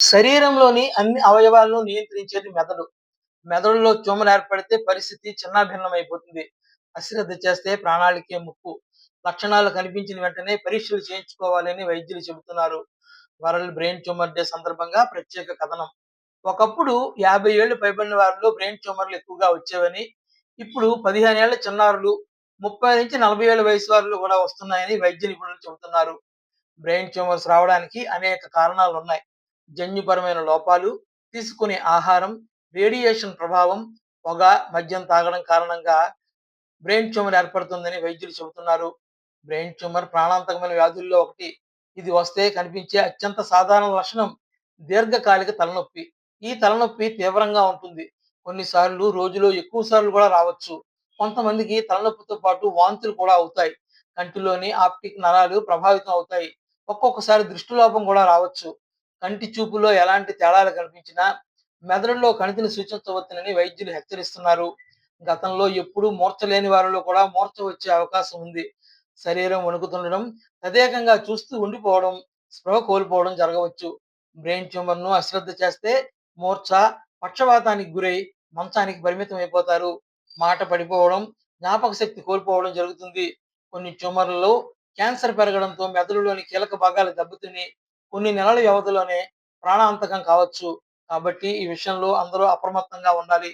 శరీరంలోని అన్ని అవయవాలను నియంత్రించేది మెదడు. మెదడులో ట్యూమర్ ఏర్పడితే పరిస్థితి చిన్నాభిన్నమైపోతుంది. అశ్రద్ధ చేస్తే ప్రాణాలకే ముప్పు. లక్షణాలు కనిపించిన వెంటనే పరీక్షలు చేయించుకోవాలని వైద్యులు చెబుతున్నారు. వరల్డ్ బ్రెయిన్ ట్యూమర్ డే సందర్భంగా ప్రత్యేక కథనం. ఒకప్పుడు యాభై ఏళ్ళు పైబడిన వారిలో బ్రెయిన్ ట్యూమర్లు ఎక్కువగా వచ్చేవని, ఇప్పుడు పదిహేను ఏళ్ళ చిన్నారులు, ముప్పై నుంచి నలభై ఏళ్ళ వయసు వారిలో కూడా వస్తున్నాయని వైద్య నిపుణులు చెబుతున్నారు. బ్రెయిన్ ట్యూమర్స్ రావడానికి అనేక కారణాలు ఉన్నాయి జన్యుపరమైన లోపాలు, తీసుకునే ఆహారం, రేడియేషన్ ప్రభావం, పొగ, మద్యం తాగడం కారణంగా బ్రెయిన్ ట్యూమర్ ఏర్పడుతుందని వైద్యులు చెబుతున్నారు. బ్రెయిన్ ట్యూమర్ ప్రాణాంతకమైన వ్యాధుల్లో ఒకటి. ఇది వస్తే కనిపించే అత్యంత సాధారణ లక్షణం దీర్ఘకాలిక తలనొప్పి. ఈ తలనొప్పి తీవ్రంగా ఉంటుంది. కొన్నిసార్లు రోజులో ఎక్కువ సార్లు కూడా రావచ్చు. కొంతమందికి తలనొప్పితో పాటు వాంతులు కూడా అవుతాయి. కంటిలోని ఆప్టిక్ నరాలు ప్రభావితం అవుతాయి. ఒక్కొక్కసారి దృష్టిలోపం కూడా రావచ్చు. కంటి చూపులో ఎలాంటి తేడాలు కనిపించినా మెదడులో కణితిని సూచించవచ్చునని వైద్యులు హెచ్చరిస్తున్నారు. గతంలో ఎప్పుడూ మూర్చలేని వారిలో కూడా మూర్చ వచ్చే అవకాశం ఉంది. శరీరం వణుకుతుండడం, తదేకంగా చూస్తూ ఉండిపోవడం, స్పృహ కోల్పోవడం జరగవచ్చు. బ్రెయిన్ ట్యూమర్‌ను అశ్రద్ధ చేస్తే మూర్ఛ, పక్షవాతానికి గురై మంచానికి అయిపోతారు మాట పడిపోవడం, జ్ఞాపక శక్తి కోల్పోవడం జరుగుతుంది. కొన్ని ట్యూమర్లలో క్యాన్సర్ పెరగడంతో మెదడులోని కీలక భాగాలు దెబ్బతిని కొన్ని నెలల వ్యవధిలోనే ప్రాణాంతకం కావచ్చు. కాబట్టి ఈ విషయంలో అందరూ అప్రమత్తంగా ఉండాలి.